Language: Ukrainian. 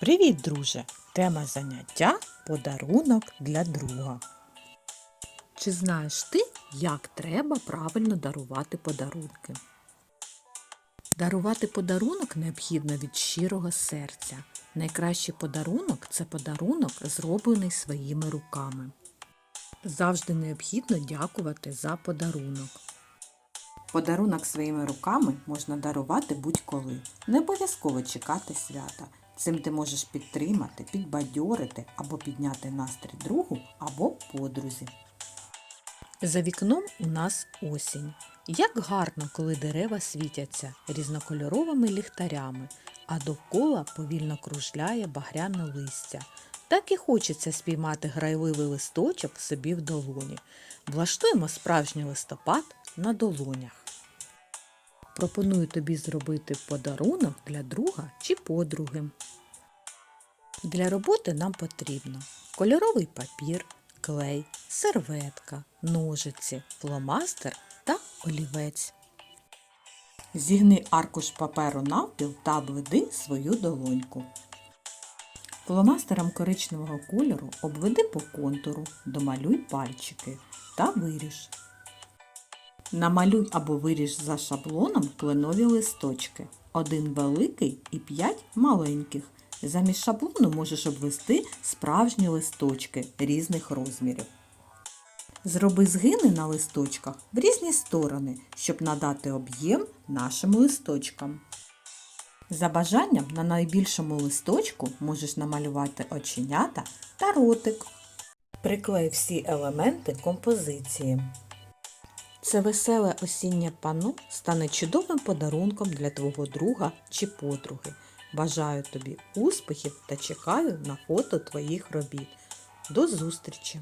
Привіт, друже! Тема заняття подарунок для друга. Чи знаєш ти, як треба правильно дарувати подарунки? Дарувати подарунок необхідно від щирого серця. Найкращий подарунок це подарунок, зроблений своїми руками. Завжди необхідно дякувати за подарунок. Подарунок своїми руками можна дарувати будь-коли. Не обов'язково чекати свята. Цим ти можеш підтримати, підбадьорити або підняти настрій другу або подрузі. За вікном у нас осінь. Як гарно, коли дерева світяться різнокольоровими ліхтарями, а довкола повільно кружляє багряне листя. Так і хочеться спіймати грайливий листочок собі в долоні. Влаштуємо справжній листопад на долонях. Пропоную тобі зробити подарунок для друга чи подруги. Для роботи нам потрібно кольоровий папір, клей, серветка, ножиці, фломастер та олівець. Зігни аркуш паперу навпіл та обведи свою долоньку. Фломастером коричневого кольору обведи по контуру, домалюй пальчики та виріж. Намалюй або виріж за шаблоном кленові листочки. Один великий і п'ять маленьких. Замість шаблону можеш обвести справжні листочки різних розмірів. Зроби згини на листочках в різні сторони, щоб надати об'єм нашим листочкам. За бажанням на найбільшому листочку можеш намалювати оченята та ротик. Приклей всі елементи композиції. Це веселе осіннє панно стане чудовим подарунком для твого друга чи подруги. Бажаю тобі успіхів та чекаю на фото твоїх робіт. До зустрічі!